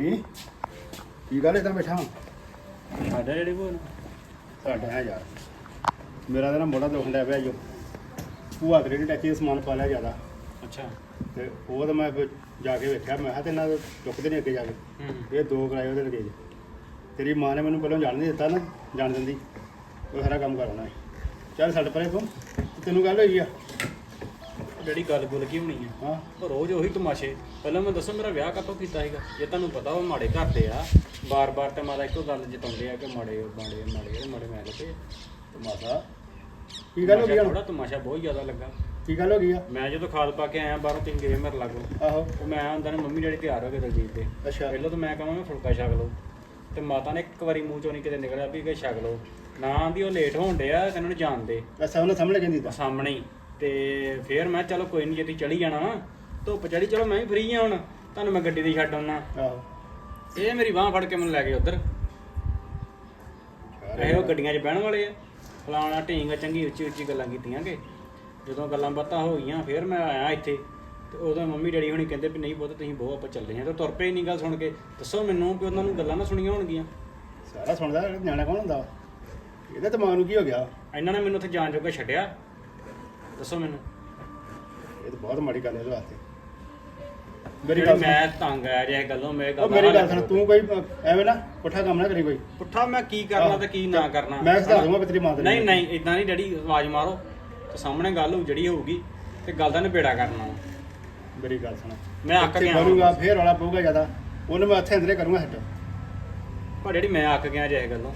ਨਹੀਂ ਕੀ ਗੱਲ ਇਦਾਂ ਬੈਠਾ? ਸਾਡਾ ਜਿਹੜੇ ਕੋਲ ਸਾਡਾ ਹੈ ਯਾਰ। ਮੇਰਾ ਤਾਂ ਨਾ ਮੋਢਾ ਦੁਖਣ ਡਿਆ ਪਿਆ ਜੋ ਭੂਆ ਤੇਰੇ ਨੇ ਟੈਚੀ ਦਾ ਸਮਾਨ ਪਾ ਲਿਆ ਜ਼ਿਆਦਾ। ਅੱਛਾ। ਤੇ ਉਹ ਤਾਂ ਮੈਂ ਫਿਰ ਜਾ ਕੇ ਵੇਖਿਆ। ਮੈਂ ਕਿਹਾ ਤੇ ਇਹਨਾਂ ਦੇ ਚੁੱਕਦੇ ਨਹੀਂ ਅੱਗੇ ਜਾ ਕੇ। ਇਹ ਦੋ ਕਰਾਏ ਉਹਦੇ ਲਗੇਜ ਤੇਰੀ ਮਾਂ ਨੇ ਮੈਨੂੰ ਪਹਿਲਾਂ ਜਾਣ ਨਹੀਂ ਦਿੱਤਾ ਨਾ ਜਾਣ ਦਿੰਦੀ। ਉਹ ਸਾਰਾ ਕੰਮ ਕਰਾਉਣਾ ਹੈ। ਚੱਲ ਛੱਡ ਪਰੇ ਤੇ। ਤੈਨੂੰ ਗੱਲ ਹੋਈ ਆ। ਜਿਹੜੀ ਗੱਲ ਗੁੱਲ ਕੀ ਹੋਣੀ ਆ? ਹਾਂ। ਉਹ ਰੋਜ਼ ਉਹੀ ਤਮਾਸ਼ੇ। ਪਹਿਲਾਂ ਮੈਂ ਦੱਸੋ ਮੇਰਾ ਵਿਆਹ ਕਾਤੋਂ ਕੀਤਾ ਸੀਗਾ? ਜੇ ਤੁਹਾਨੂੰ ਪਤਾ ਉਹ ਮਾੜੇ ਘਰ ਦੇ ਆ। ਬਾਰ-ਬਾਰ ਤੇ ਮਾਤਾ ਇੱਕੋ ਗੱਲ ਜਤਾਉਂਦੇ ਆ ਕਿ ਮਾੜੇ ਮਾੜੇ ਮਾੜੇ ਮਾੜੇ ਮੈਂ ਲੱਗੇ ਮਾਸਾ ਕੀ ਗੱਲ ਹੋ ਗਈ ਥੋੜਾ ਤਮਾਸ਼ਾ ਬਹੁਤ ਜ਼ਿਆਦਾ ਲੱਗਾ। ਕੀ ਗੱਲ ਹੋ ਗਈ ਆ? ਮੈਂ ਜਦੋਂ ਖਾਦ ਪਾ ਕੇ ਆਇਆ ਬਾਹਰੋਂ ਤਿੰਨ ਗਏ ਮੇਰੇ ਲਾਗੋ। ਆਹੋ। ਉਹ ਮੈਂ ਆਂਦਾ ਨੇ ਮੰਮੀ ਡੈਡੀ ਤਿਆਰ ਹੋ ਗਏ ਦਲਜੀਤ ਦੇ। ਅੱਛਾ। ਪਹਿਲਾਂ ਤਾਂ ਮੈਂ ਕਹਾਂ ਮੈਂ ਫੁਲਕਾ ਛਕ ਲਓ। ਤੇ ਮਾਤਾ ਨੇ ਇੱਕ ਵਾਰੀ ਮੂੰਹ ਚੋਂ ਨਹੀਂ ਕਿਤੇ ਨਿਕਲਿਆ ਵੀ ਕਿ ਛਕ ਲਓ। ਨਾ ਆਂਦੀ ਉਹ ਲੇਟ ਹੋਣ ਡਿਆ ਤੇ ਇਹਨਾਂ ਨੂੰ ਜਾਣਦੇ ਅੱਛਾ ਉਹਨੇ ਸਾਹਮਣੇ ਕਹਿੰਦੀ ਤਾਂ ਸਾਹਮਣੇ ਹੀ। ਤੇ ਫੇਰ ਮੈਂ ਕਿਹਾ ਚਲੋ ਕੋਈ ਨਹੀਂ ਜੇ ਤੁਸੀਂ ਚਲੀ ਜਾਣਾ ਵਾ ਧੁੱਪ ਚੜੀ ਚਲੋ ਮੈਂ ਵੀ ਫ੍ਰੀ ਆ ਹੁਣ ਤੁਹਾਨੂੰ ਮੈਂ ਗੱਡੀ ਦੀ ਛੱਡ ਆਉਣਾ ਆਹੋ। ਇਹ ਮੇਰੀ ਬਾਹ ਫੜ ਕੇ ਮੈਨੂੰ ਲੈ ਗਏ ਉਧਰ। ਇਹ ਉਹ ਗੱਡੀਆਂ 'ਚ ਬਹਿਣ ਵਾਲੇ ਆ। ਫਲਾਣਾ ਢੀਂਗ ਚੰਗੀ ਉੱਚੀ ਉੱਚੀ ਗੱਲਾਂ ਕੀਤੀਆਂ ਕਿ ਜਦੋਂ ਗੱਲਾਂ ਬਾਤਾਂ ਹੋ ਗਈਆਂ ਫੇਰ ਮੈਂ ਆਇਆ ਇੱਥੇ। ਤੇ ਉਦੋਂ ਮੰਮੀ ਡੈਡੀ ਹੁਣੀ ਕਹਿੰਦੇ ਵੀ ਨਹੀਂ ਬਹੁਤ ਤੁਸੀਂ ਬਹੁਤ ਆਪਾਂ ਚੱਲੇ ਆ ਤੇ ਤੁਰ ਪਏ ਨਹੀਂ ਗੱਲ ਸੁਣ ਕੇ। ਦੱਸੋ ਮੈਨੂੰ ਵੀ ਉਹਨਾਂ ਨੂੰ ਗੱਲਾਂ ਨਾ ਸੁਣੀਆਂ ਹੋਣਗੀਆਂ। ਸਾਰਾ ਸੁਣਦਾ ਨਿਆਣਾ ਕੌਣ ਹੁੰਦਾ? ਇਹਦੇ ਦਿਮਾਗ ਨੂੰ ਕੀ ਹੋ ਗਿਆ? ਇਹਨਾਂ ਨੇ ਮੈਨੂੰ ਉੱਥੇ ਜਾਣ ਜੋਗਾ ਛੱਡਿਆ। ਦੱਸੋ ਮੈਨੂੰ। ਇਹ ਤਾਂ ਬਹੁਤ ਮਾੜੀ ਗੱਲ ਹੈ ਇਹਦੇ ਵਾਸਤੇ। ਮੇਰੀ ਜਿਹੜੀ ਗੱਲ ਮੈਂ ਤੰਗ ਆ ਰਿਹਾ ਗੱਲੋਂ ਮੈਂ ਉਹ ਗੱਲ ਮੇਰੀ ਗੱਲ ਸੁਣ ਤੂੰ ਕੋਈ ਐਵੇਂ ਨਾ ਪੁੱਠਾ ਕੰਮ ਨਾ ਕਰੀ ਕੋਈ। ਪੁੱਠਾ ਮੈਂ ਕੀ ਕਰਨਾ ਤੇ ਕੀ ਨਾ ਕਰਨਾ। ਮੈਂ ਸੁਧਾਰ ਦੂੰਗਾ ਤੇਰੀ ਮਾਂ ਦੇ ਨਹੀਂ ਨਹੀਂ ਇਦਾਂ ਨਹੀਂ ਡੈਡੀ ਆਵਾਜ਼ ਮਾਰੋ। ਤੇ ਸਾਹਮਣੇ ਗੱਲ ਹੋ ਜਿਹੜੀ ਹੋਊਗੀ ਤੇ ਗੱਲ ਦਾ ਨਿਬੇੜਾ ਕਰਨਾ। ਮੇਰੀ ਗੱਲ ਸੁਣ। ਮੈਂ ਅੱਕ ਗਿਆ ਬੋਲੂਗਾ ਫੇਰ ਵਾਲਾ ਪਊਗਾ ਜ਼ਿਆਦਾ। ਉਹਨੂੰ ਮੈਂ ਇੱਥੇ ਅੰਦਰੇ ਕਰੂੰਗਾ ਹੱਟ ਪਰ ਡੈਡੀ ਮੈਂ ਅੱਕ ਗਿਆ ਜੇ ਇਹ ਗੱਲੋਂ।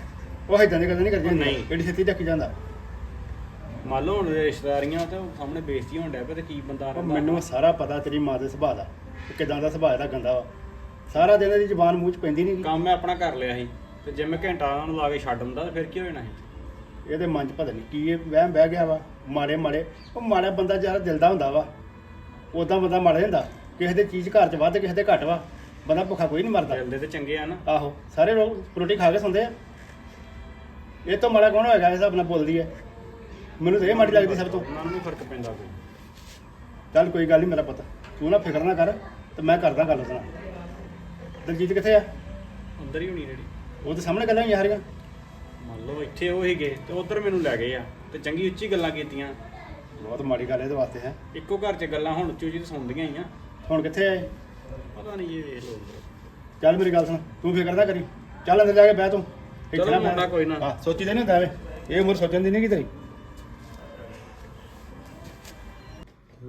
ਉਹ ਇਦਾਂ ਦੀ ਗੱਲ ਨਹੀਂ ਕਰਦੀ ਨਹੀਂ। ਐਡੀ ਛੇਤੀ ਡੱਕੀ ਜਾਂਦਾ। ਮੰਨ ਲਓ ਹੁਣ ਰਿਸ਼ਤੇਦਾਰੀਆਂ ਤੇ ਉਹ ਸਾਹਮਣੇ ਬੇਇੱਜ਼ਤੀ ਹੋਣ ਡਿਆ ਪਿਆ ਤੇ ਕੀ ਬੰਦਾ ਉਹ ਰਹਿੰਦਾ? ਮੈਨੂੰ ਸਾਰਾ ਪਤਾ ਤੇਰੀ ਮਾਂ ਦੇ ਸੁਭਾਅ ਦਾ ਕਿ ਕਿਦਾਂ ਦਾ ਸੁਭਾਅ ਦਾ ਗੰਦਾ ਵਾ। ਸਾਰਾ ਦਿਨ ਇਹਦੀ ਜ਼ਬਾਨ ਮੂੰਹ 'ਚ ਪੈਂਦੀ ਨਹੀਂ। ਕੰਮ ਮੈਂ ਆਪਣਾ ਕਰ ਲਿਆ ਸੀ ਤੇ ਜੇ ਮੈਂ ਘੰਟਾ ਉਹਨਾਂ ਨੂੰ ਲਾ ਕੇ ਛੱਡ ਤੇ ਫਿਰ ਕੀ ਹੋ ਜਾਣਾ ਸੀ? ਇਹਦੇ ਮਨ 'ਚ ਪਤਾ ਨਹੀਂ ਕੀ ਇਹ ਵਹਿਮ ਬਹਿ ਗਿਆ ਵਾ ਮਾੜੇ ਮਾੜੇ। ਉਹ ਮਾੜਾ ਬੰਦਾ ਜ਼ਿਆਦਾ ਦਿਲ ਦਾ ਹੁੰਦਾ ਵਾ। ਉਦਾਂ ਬੰਦਾ ਮਾੜਾ ਨੀ ਹੁੰਦਾ ਕਿਸੇ ਦੇ ਚੀਜ਼ ਘਰ 'ਚ ਵੱਧ ਕਿਸੇ ਦੇ ਘੱਟ ਵਾ। ਬੰਦਾ ਭੁੱਖਾ ਕੋਈ ਨਹੀਂ ਮਰਦਾ। ਦਿਲ ਦੇ ਤੇ ਚੰਗੇ ਆ ਨਾ। ਆਹੋ ਸਾਰੇ ਲੋਕ ਰੋਟੀ ਖਾ ਕੇ ਸੌਂਦੇ ਆ। ਇਹ ਤੋਂ ਮਾੜਾ ਕੌਣ ਹੋਏਗਾ ਇਹ ਹਿਸਾਬ ਨਾਲ ਬੋਲਦੀ ਹੈ। ਮੈਨੂੰ ਤਾਂ ਇਹ ਮਾੜੀ ਲੱਗਦੀ ਸਭ ਤੋਂ। ਉਹਨਾਂ ਨੂੰ ਨੀ ਫ਼ਰਕ ਪੈਂਦਾ ਕੋਈ। ਚੱਲ ਕੋਈ ਗੱਲ ਨਹੀਂ ਮੇਰਾ ਪਤਾ। ਤੂੰ ਨਾ ਫਿਕਰ ਨਾ ਕਰ ਤੇ ਮੈਂ ਕਰਦਾ ਗੱਲ ਉਹਦੇ ਨਾਲ ਦਲਜੀਤ ਕਿੱਥੇ ਆ? ਅੰਦਰ ਹੀ ਹੋਣੀ ਡੈਡੀ ਉਹ ਤੇ ਸਾਹਮਣੇ ਗੱਲਾਂ ਹੋਈਆਂ ਸਾਰੀਆਂ। ਮੰਨ ਲਓ ਇੱਥੇ ਉਹ ਹੀਗੇ ਤੇ ਉਧਰ ਮੈਨੂੰ ਲੈ ਗਏ ਆ ਤੇ ਚੰਗੀ ਉੱਚੀ ਗੱਲਾਂ ਕੀਤੀਆਂ। ਬਹੁਤ ਮਾੜੀ ਗੱਲ ਇਹਦੇ ਵਾਸਤੇ ਹੈ। ਇੱਕੋ ਘਰ 'ਚ ਗੱਲਾਂ ਹੁਣ ਉੱਚੀ ਉੱਚੀ ਤੇ ਸੁਣਦੀਆਂ ਹੀ ਆ। ਹੁਣ ਕਿੱਥੇ ਆਏ ਪਤਾ ਨਹੀਂ ਇਹ ਵੇਖ ਲਓ ਚੱਲ ਮੇਰੀ ਗੱਲ ਸੁਣ ਤੂੰ ਫਿਕਰ ਨਾ ਕਰੀ। ਚੱਲ ਅੰਦਰ ਜਾ ਕੇ ਬਹਿ ਤੂੰ। ਇੱਥੇ ਚਲੋ। ਮੁੰਡਾ ਕੋਈ ਨਾ। ਹਾਂ, ਸੋਚੀ ਨਹੀਂ ਹੁੰਦਾ ਐਵੇਂ। ਇਹ ਉਮਰ ਸੋਚਣ ਦੀ ਨਹੀਂ ਕੀ ਤੇਰੀ।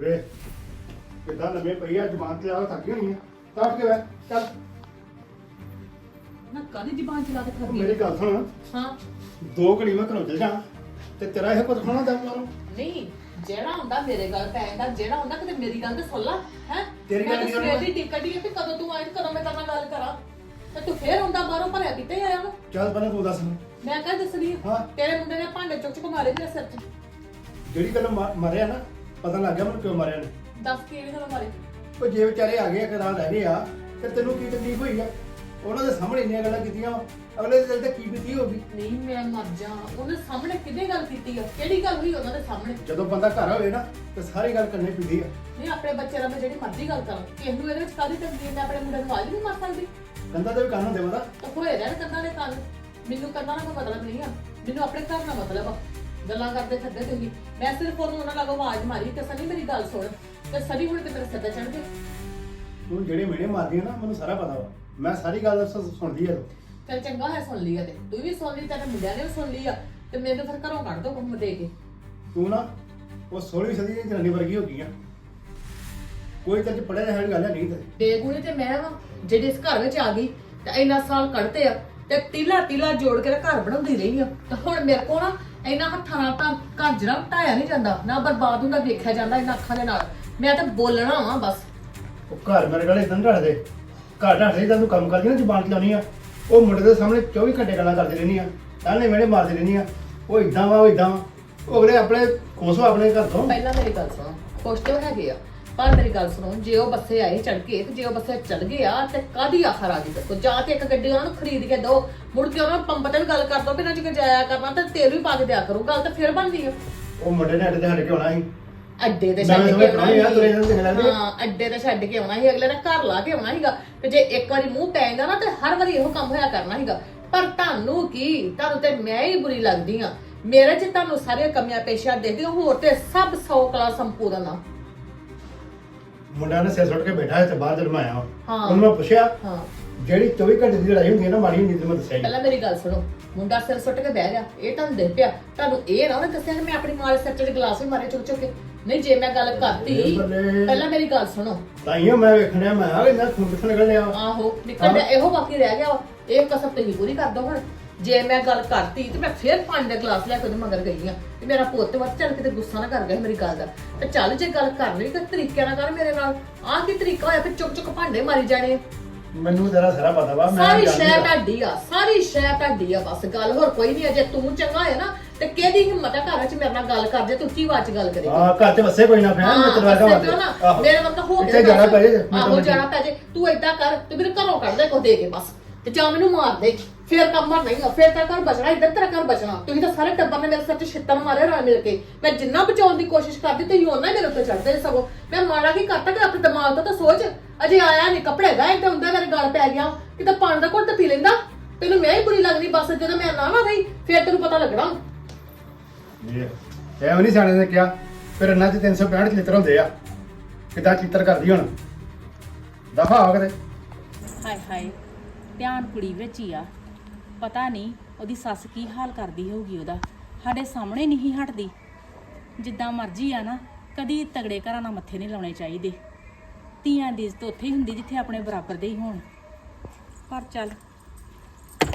ਵੇ ਕਿਦਾਂ ਲੰਮੇ ਪਈਆ ਜਮਾਨ ਤੇ ਆ ਥੱਕ ਗਈ ਆ। ਕੱਟ ਕੇ ਬਹਿ ਚੱਲ। ਨਾ ਕਾਦੀ ਜ਼ਬਾਨ ਚਲਾ ਕੇ ਉਹ ਖੜੀ ਮੇਰੀ ਗੱਲ ਸੁਣ। ਹਾਂ। ਦੋ ਘੜੀ ਮੈਂ ਘਰੋਂ ਚਲ ਜਾ ਤੇ ਤੇਰਾ ਇਹ ਕੁਝ ਖਾਣਾ ਦਾ ਮਾਰੋ ਨਹੀਂ ਜਿਹੜਾ ਹੁੰਦਾ ਮੇਰੇ ਗੱਲ ਪੈ ਜਾਂਦਾ ਜਿਹੜਾ ਹੁੰਦਾ ਕਿਤੇ ਮੇਰੀ ਗੱਲ ਤੇ ਸੁਣ ਲਾ ਹੈ? ਤੇਰੀ ਗੱਲ ਮੈਂ ਨਹੀਂ ਤਾਂ ਸੁਣਦਾ। ਸਵੇਰ ਦੀ ਟਿਕਟ ਹੀ ਆ ਵੀ ਕਦੋਂ ਤੂੰ ਆਏ ਤੇ ਕਦੋਂ ਮੈਂ ਤੇਰੇ ਨਾਲ ਗੱਲ ਕਰਾਂ? ਤੇ ਤੂੰ ਫੇਰ ਹੁੰਦਾ ਬਾਹਰੋਂ ਭਰਿਆ ਕਿਤੇ ਆਇਆ ਵਾ? ਚੱਲ ਪਹਿਲਾਂ ਤੂੰ ਦੱਸ ਮੈਂ ਕਹ ਦੱਸਣੀ ਹਾਂ। ਤੇਰੇ ਮੁੰਡੇ ਨੇ ਭਾਂਡੇ ਚੁੱਕ ਚੁੱਕ ਮਾਰੇ ਮੇਰੇ ਸਿਰ 'ਚ। ਜਿਹੜੀ ਗੱਲ ਮਾ- ਮਾਰਿਆ ਨਾ ਪਤਾ ਲੱਗ ਗਿਆ ਮੈਨੂੰ ਕਿਉਂ ਮਾਰਿਆ ਨੇ ਦੱਸ ਕੇ ਵੀ ਨਾ ਮਾਰੇ। ਉਹ ਜੇ ਵਿਚਾਰੇ ਆ ਗਏ ਕਰਾਂ ਰਹਿ ਗਏ ਆ ਤੇ ਤੈਨੂੰ ਕੀ ਤਕਲੀਫ ਹੋਈ ਆ? ਉਹਨਾਂ ਦੇ ਸਾਹਮਣੇ ਇੰਨੀਆਂ ਗੱਲਾਂ ਕੀਤੀਆਂ ਅਗਲੇ ਦੇ ਦਿਲ ਤੇ ਕੀ ਬੀਤੀ ਹੋਗੀ ਨਹੀਂ ਮੈਂ ਮਰ ਜਾ ਉਹਨੇ ਸਾਹਮਣੇ ਕਿਹਦੇ ਗੱਲ ਕੀਤੀ ਆ? ਕਿਹੜੀ ਗੱਲ ਹੋਈ ਉਹਨਾਂ ਦੇ ਸਾਹਮਣੇ? ਜਦੋਂ ਬੰਦਾ ਘਰ ਹੋਵੇ ਨਾ ਤੇ ਸਾਰੀ ਗੱਲ ਕਰਨੀ ਪੈਂਦੀ ਆ। ਨਹੀਂ ਆਪਣੇ ਬੱਚੇ ਨਾਲ ਮੈਂ ਜਿਹੜੀ ਮਰਜ਼ੀ ਗੱਲ ਕਰਾਂ। ਕਿਸ ਨੂੰ ਇਹਦੇ ਵਿੱਚ ਕਾਦੀ ਤਕਲੀਫ? ਮੈਂ ਆਪਣੇ ਮੁੰਡੇ ਨੂੰ ਆਜ ਨਹੀਂ ਮਾਰ ਸਕਦੀ। ਕੰਦਾ ਤੇ ਵੀ ਕੰਨ ਹੁੰਦੇ ਮਦਾ ਤਾਂ ਹੋਏ ਰਹਿਣ ਕੰਨਾਂ ਦੇ ਕੰਨ। ਮੈਨੂੰ ਕੰਨਾਂ ਦਾ ਕੋਈ ਮਤਲਬ ਨਹੀਂ ਆ। ਮੈਨੂੰ ਆਪਣੇ ਘਰ ਦਾ ਮਤਲਬ ਆ। ਗੱਲਾਂ ਕਰਦੇ ਫਿਰਦੇ ਤੁਸੀਂ। ਮੈਂ ਸਿਰਫ ਉਹਨੂੰ ਉਹਨਾਂ ਨਾਲ ਆਵਾਜ਼ ਮਾਰੀ ਕਿ ਸਨੀ ਮੇਰੀ ਗੱਲ ਸੁਣ। ਤੇ ਸਨੀ ਹੁਣ ਤੇ ਮੇਰੇ ਸਿਰ ਤੇ ਚੜ ਗਏ। ਤੂੰ ਜਿਹੜੇ ਮੇਰੇ ਮਾਰਦੀ ਆ ਨਾ ਮੈਨੂੰ ਸਾਰਾ ਪਤਾ ਵਾ। ਮੈਂ ਸਾਰੀ ਗੱਲ ਸ- ਸੁਣਦੀ ਆ। ਤੂੰ। ਚਲ ਚੰਗਾ ਹੈ ਸੁਣ ਲਈ ਆ ਤੇ। ਤੂੰ ਵੀ ਸੁਣ ਲਈ ਤੇਰੇ ਮੁੰਡਿਆਂ ਨੇ ਵੀ ਸੁਣ ਲਈ ਆ। ਤੇ ਮੈਨੂੰ ਫਿਰ ਘਰੋਂ ਕੱਢ ਦੋ ਕੰਮ ਦੇ ਕੇ। ਤੂੰ ਨਾ ਉਹ 16ਵੀਂ ਸਦੀ ਦੀ ਜਨਾਨੀ ਵਰਗੀ ਹੋ ਗਈ ਆ। ਕੋਈ ਤੇਰੇ ਚ ਪੜਿਆ ਲਿਖਿਆ ਵਾਲੀ ਗੱਲ ਹੈ ਨਹੀਂ ਤੇ ਬੇਗੁਣੀ ਤੇ ਮੈਂ ਵਾ ਜਿਹੜੀ ਇਸ ਘਰ ਵਿੱਚ ਆ ਗਈ ਤੇ ਇੰਨਾ ਸਾਲ ਕੱਢਤੇ ਆ ਤੇ ਟੀਲਾ ਟੀਲਾ ਜੋੜ ਕੇ ਤਾਂ ਘਰ ਬਣਾਉਂਦੀ ਰਹੀ ਆ। ਤੇ ਹੁਣ ਮੇਰੇ ਕੋਲ ਨਾ ਇੰਨਾ ਹੱਥਾਂ ਨਾਲ ਤਾਂ ਘਰ ਢਾਇਆ ਨਹੀਂ ਜਾਂਦਾ ਨਾ ਬਰਬਾਦ ਹੁੰਦਾ ਵੇਖਿਆ ਜਾਂਦਾ ਇਹਨਾਂ ਅੱਖਾਂ ਦੇ ਨਾਲ। ਮੈਂ ਤਾਂ ਬੋਲਣਾ ਵਾ ਬਸ। ਉਹ ਘਰ ਮੇਰੇ ਕੋਲ ਇਦਾਂ ਰੱਖ ਦੇ ਘਰ ਰੱਖ ਦੇ ਤੂੰ ਕੰਮ ਕਰਦੀ ਨਾ ਜ਼ਬਾਨ ਚਲਾਉਣੀ ਆ। ਉਹ ਮੁੰਡੇ ਦੇ ਸਾਹਮਣੇ 24 ਘੰਟੇ ਗੱਲਾਂ ਕਰਦੀ ਰਹਿੰਦੀ ਆ। ਤਾਨੇ ਮੇਰੇ ਮਾਰਦੀ ਰਹਿੰਦੀ ਆ। ਉਹ ਇਦਾਂ ਵਾ ਉਹ ਇਦਾਂ ਵਾ। ਉਹ ਅਗਲੇ ਆਪਣੇ ਖੋਸੋ ਆਪਣੇ ਘਰ ਤੋਂ। ਪਹਿਲਾਂ ਮੇਰੀ ਗੱਲ ਸੁਣੋ। ਕੁਛ ਤੇ ਹੈਗੇ ਆ। ਪਰ ਮੇਰੀ ਗੱਲ ਸੁਣੋ ਜੇ ਉਹ ਬੱਸੇ ਆਏ ਚੜ ਕੇ ਤੇ ਜੇ ਉਹ ਬੱਸੇ ਚੜ ਗਏ ਆ ਤੇ ਕਾਦੀ ਆਖਰ ਆ ਗਈ ਦੱਸੋ ਜਾਂ ਤੇ ਇੱਕ ਗੱਡੀ ਉਹਨਾਂ ਨੂੰ ਖਰੀਦ ਕੇ ਦਿਓ ਮੁੜ ਕੇ ਉਹਨਾਂ ਨੂੰ ਪੰਪ ਤੇ ਵੀ ਗੱਲ ਕਰ ਦੋ ਵੀ ਇਹਨਾਂ ਚ ਜਾਇਆ ਕਰਨਾ ਤੇ ਤੇਲ ਵੀ ਪਾ ਕੇ ਦਿਆ ਕਰੋ ਗੱਲ ਤਾਂ ਫਿਰ ਬਣਦੀ ਆ। ਉਹ ਮੁੰਡੇ ਨੇ ਅੱਡੇ ਤੇ ਹਟ ਕੇ ਆਉਣਾ ਸੀ। ਅੱਡੇ ਤੇ ਛੱਡ ਕੇ ਆਉਣਾ ਸੀ। ਹਾਂ ਅੱਡੇ ਤੇ ਛੱਡ ਕੇ ਆਉਣਾ ਸੀ ਅਗਲੇ ਨੇ ਘਰ ਲਾ ਕੇ ਆਉਣਾ ਸੀਗਾ। ਤੇ ਜੇ ਇੱਕ ਵਾਰੀ ਮੂੰਹ ਪੈ ਜਾਂਦਾ ਨਾ ਤੇ ਹਰ ਵਾਰੀ ਇਹੋ ਕੰਮ ਹੋਇਆ ਕਰਨਾ ਹੈਗਾ ਪਰ ਤੁਹਾਨੂੰ ਕੀ? ਤੁਹਾਨੂੰ ਤੇ ਮੈਂ ਹੀ ਬੁਰੀ ਲੱਗਦੀ ਆ। ਮੇਰੇ ਚ ਤੁਹਾਨੂੰ ਸਾਰੀਆਂ ਕਮੀਆਂ ਪੇਸ਼ੀਆਂ ਦੇਖਦੀ ਹਾਂ, ਹੋਰ ਤੇ ਸਭ ਸੌ ਕਲਾ ਸੰਪੂਰਨ ਆ। ਮੁੰਡਾ ਨੇ ਸਿਰ ਸੁੱਟ ਕੇ ਬੈਠਾ ਹੈ ਤੇ ਬਾਹਰ ਹਾਂ। ਉਹਨੂੰ ਮੈਂ ਪੁੱਛਿਆ ਹਾਂ ਜਿਹੜੀ 24 ਘੰਟੇ ਦੀ ਲੜਾਈ ਹੁੰਦੀ ਹੈ ਨਾ ਮਾੜੀ ਹੁੰਦੀ ਤੇ ਮੈਂ ਦੱਸਿਆ ਹੀ। ਪਹਿਲਾਂ ਮੇਰੀ ਗੱਲ ਸੁਣੋ ਮੁੰਡਾ ਸਿਰ ਸੁੱਟ ਕੇ ਬਹਿ ਗਿਆ ਇਹ ਤੁਹਾਨੂੰ ਦੇਖ ਪਿਆ ਤੁਹਾਨੂੰ ਇਹ ਨਾ ਉਹਨੇ ਦੱਸਿਆ ਕਿ ਮੈਂ ਆਪਣੀ ਮਾਂ ਦੇ ਸਿਰ ਤੇ ਗਲਾਸ ਵੀ ਮਾਰੇ ਚੁੱਕ ਚੁੱਕ ਕੇ ਨਹੀਂ ਜੇ ਮੈਂ ਗੱਲ ਕਰਤੀ ਬੱਲੇ। ਪਹਿਲਾਂ ਮੇਰੀ ਗੱਲ ਸੁਣੋ ਤਾਈਓ ਮੈਂ ਵੇਖਣਿਆ ਮੈਂ ਆ ਇਹਨਾਂ ਖੂਨ ਕਿੱਥੋਂ ਨਿਕਲ ਲਿਆ ਆਹੋ ਨਿਕਲ ਜਾ ਇਹੋ ਬਾਕੀ ਰਹਿ ਗਿਆ ਵਾ। ਇਹ ਕਸਮ ਤੁਸੀਂ ਪੂਰੀ ਕਰ ਦੋ ਹੁਣ ਜੇ ਮੈਂ ਗੱਲ ਕਰਤੀ ਤੇ ਮੈਂ ਫੇਰ ਪਾਣੀ ਦਾ ਗਲਾਸ ਲੈ ਕੇ ਉਹਦੇ ਮਗਰ ਗਈ ਆ ਤੇ ਮੇਰਾ ਪੁੱਤ ਵਾ ਚੱਲ ਕਿਤੇ ਗੁੱਸਾ ਨਾ ਕਰ ਗਿਆ ਮੇਰੀ ਗੱਲ ਦਾ। ਤੇ ਚੱਲ ਜੇ ਗੱਲ ਕਰਨੀ ਤਾਂ ਤਰੀਕੇ ਨਾਲ ਕਰ ਮੇਰੇ ਨਾਲ। ਆਹ ਕੀ ਤਰੀਕਾ ਹੋਇਆ? ਫਿਰ ਚੁੱਕ ਚੁੱਕ ਭਾਂਡੇ ਮਾਰੀ ਜਾਣੇ ਮੈਨੂੰ ਤੇਰਾ ਸਾਰਾ ਪਤਾ ਵਾ ਮੈਂ ਸਾਰੀ ਸ਼ੈ ਆ। ਤੁਹਾਡੀ ਆ ਸਾਰੀ ਸ਼ੈ ਤੁਹਾਡੀ ਆ ਬਸ ਗੱਲ ਹੋਰ ਕੋਈ ਨਹੀਂ ਅਜੇ ਤੂੰ ਚੰਗਾ ਹੈ ਨਾ ਤੇ ਕਿਹਦੀ ਹਿੰਮਤ ਹੈ ਘਰ ਵਿੱਚ ਮੇਰੇ ਨਾਲ ਗੱਲ ਕਰਦੇ ਤੂੰ ਉੱਚੀ ਆਵਾਜ਼ 'ਚ ਗੱਲ ਕਰੀ ਹਾਂ ਘਰ ਤੇ ਵਸੇ ਕੋਈ ਨਾ ਫੈਨ ਮੈਂ ਤੇਰਾ ਕਿਉਂ ਨਾ? ਮੇਰੇ ਵਰਗਾ ਹੋ ਇੱਥੇ ਜਾਣਾ ਪੈ ਜੇ ਆਹੋ ਜਾਣਾ ਪੈ ਜੇ। ਤੂੰ ਏਦਾਂ ਕਰ ਤੂੰ ਮੇਰੇ ਘਰੋਂ ਕੱਢ ਦੇ ਕੋ ਦੇ ਕੇ ਬਸ। ਤੇ ਜਾਂ ਮੈਨੂੰ ਮਾਰ ਦੇ। ਫੇਰ ਕੰਮ ਮਰ ਨਹੀਂ ਫੇਰ ਤੇਰਾ ਘਰ ਬਚਣਾ ਇੱਧਰ ਤੇਰਾ ਘਰ ਬਚਣਾ। ਤੁਸੀਂ ਤਾਂ ਸਾਰੇ ਟੱਬਰ ਨੇ ਮੇਰੇ ਸਿਰ 'ਚ ਛਿੱਤਰ ਮਾਰੇ ਰਲ ਮਿਲ ਕੇ। ਮੈਂ ਜਿੰਨਾ ਬਚਾਉਣ ਦੀ ਕੋਸ਼ਿਸ਼ ਕਰਦੀ ਤੇ ਉਹਨਾਂ ਹੀ ਮੇਰੇ ਉੱਤੇ ਚੜਦੇ ਸਗੋਂ। ਮੈਂ ਮਾੜਾ ਕੀ ਕਰਤਾ ਕਿ ਆਪਣੇ ਦਿਮਾਗ ਤੋਂ ਤਾਂ ਸੋਚ ਅਜੇ ਆਇਆ ਨਹੀਂ ਕੱਪੜੇ ਗਾਏ ਤੇ ਹੁੰਦਾ ਮੇਰੇ ਗਲ ਪੈ ਗਿਆ। ਕਿਤੇ ਪਾਣੀ ਦਾ ਘੁੱਟ ਪੀ ਲੈਂਦਾ। ਤੈਨੂੰ ਮੈਂ ਹੀ ਬੁਰੀ ਲੱਗਦੀ ਬਸ ਜਦੋਂ ਮੈਂ ਨਾ ਨਾ ਰਹੀ ਫੇਰ ਤੈਨੂੰ ਪਤਾ ਲੱਗਣਾ। ਇਹ ਐਵੇਂ ਨਹੀਂ ਸਿਆਣੇ ਨੇ ਕਿਹਾ ਫਿਰ ਇਹਨਾਂ 'ਚ 365 ਚਿੱਤਰ ਹੁੰਦੇ ਆ। ਕਿਦਾਂ ਚਿੱਤਰ ਕਰਦੀ ਹੁਣ? ਦਫਾ ਆ ਕਦੇ ਹਾਏ ਹਾਏ ਧਿਆਨ ਕੁੜੀ ਵਿੱਚ ਹੀ ਆ। ਪਤਾ ਨਹੀਂ ਉਹਦੀ ਸੱਸ ਕੀ ਹਾਲ ਕਰਦੀ ਹੋਊਗੀ ਉਹਦਾ। ਸਾਡੇ ਸਾਹਮਣੇ ਨਹੀਂ ਹਟਦੀ। ਜਿੱਦਾਂ ਮਰਜ਼ੀ ਆ ਨਾ ਕਦੀ ਤਗੜੇ ਘਰਾਂ ਨਾਲ ਮੱਥੇ ਨਹੀਂ ਲਾਉਣੇ ਚਾਹੀਦੇ। ਧੀਆਂ ਦੀ ਇੱਜ਼ਤ ਉੱਥੇ ਹੀ ਹੁੰਦੀ ਜਿੱਥੇ ਆਪਣੇ ਬਰਾਬਰ ਦੇ ਹੀ ਹੋਣ। ਪਰ ਚੱਲ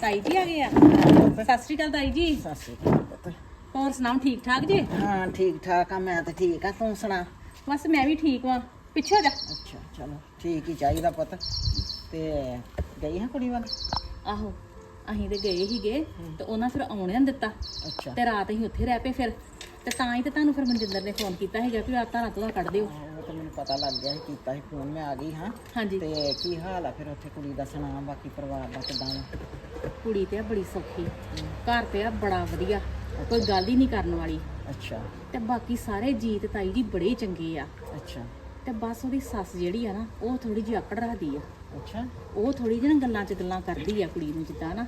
ਤਾਈ ਜੀ ਆ ਗਏ ਆ। ਸਤਿ ਸ਼੍ਰੀ ਅਕਾਲ ਤਾਈ ਜੀ। ਸਤਿ ਸ਼੍ਰੀ ਅਕਾਲ ਪੁੱਤ। ਹੋਰ ਸੁਣਾਓ ਠੀਕ ਠਾਕ ਜੀ? ਹਾਂ ਠੀਕ ਠਾਕ ਆ ਮੈਂ ਤਾਂ ਠੀਕ ਆ ਤੂੰ ਸੁਣਾ? ਬਸ ਮੈਂ ਵੀ ਠੀਕ ਵਾਂ। ਪਿੱਛੇ ਹੋ ਜਾ। ਅੱਛਾ ਚਲੋ ਠੀਕ ਹੀ ਚਾਹੀਦਾ ਪੁੱਤ। ਤੇ ਗਈ ਹਾਂ ਕੁੜੀ ਵੱਲ? ਆਹੋ। ਅਸੀਂ ਤੇ ਗਏ ਹੀਗੇ ਤੇ ਉਹਨਾਂ ਫਿਰ ਆਉਣ ਨਹੀਂ ਦਿੱਤਾ ਅੱਛਾ। ਤੇ ਰਾਤ ਅਸੀਂ ਉੱਥੇ ਰਹਿ ਪਏ ਫਿਰ। ਤੇ ਤਾਂ ਹੀ ਤੇ ਤੁਹਾਨੂੰ ਫਿਰ ਮਨਜਿੰਦਰ ਨੇ ਫੋਨ ਕੀਤਾ ਹੈਗਾ ਵੀ ਆ ਧਾਰਾਂ ਤੋਂ ਕੱਢ ਦਿਓ। ਉਹ ਤਾਂ ਮੈਨੂੰ ਪਤਾ ਲੱਗ ਗਿਆ ਸੀ ਕੀਤਾ ਸੀ ਫੋਨ ਮੈਂ ਆ ਗਈ ਹਾਂ। ਹਾਂਜੀ। ਤੇ ਕੀ ਹਾਲ ਆ ਫਿਰ ਉੱਥੇ ਕੁੜੀ ਦਾ ਸੁਣਾ ਬਾਕੀ ਪਰਿਵਾਰ ਦਾ ਕਿਦਾਂ ਕੁੜੀ ਤੇ ਆ ਬੜੀ ਸੌਖੀ ਘਰ ਤੇ ਆ ਬੜਾ ਵਧੀਆ ਕੋਈ ਗੱਲ ਹੀ ਨਹੀਂ ਕਰਨ ਵਾਲੀ। ਅੱਛਾ। ਤੇ ਬਾਕੀ ਸਾਰੇ ਜੀਤ ਤਾਈ ਜੀ ਬੜੇ ਚੰਗੇ ਆ। ਅੱਛਾ। ਤੇ ਬਸ ਉਹਦੀ ਸੱਸ ਜਿਹੜੀ ਆ ਨਾ ਉਹ ਥੋੜੀ ਜਿਹੀ ਆਕੜ ਰੱਖਦੀ ਆ। ਅੱਛਾ ਉਹ ਥੋੜੀ ਜਿਹੀ ਨਾ ਗੱਲਾਂ 'ਚ ਗੱਲਾਂ ਕਰਦੀ ਆ ਕੁੜੀ ਨੂੰ ਜਿੱਦਾਂ ਨਾ।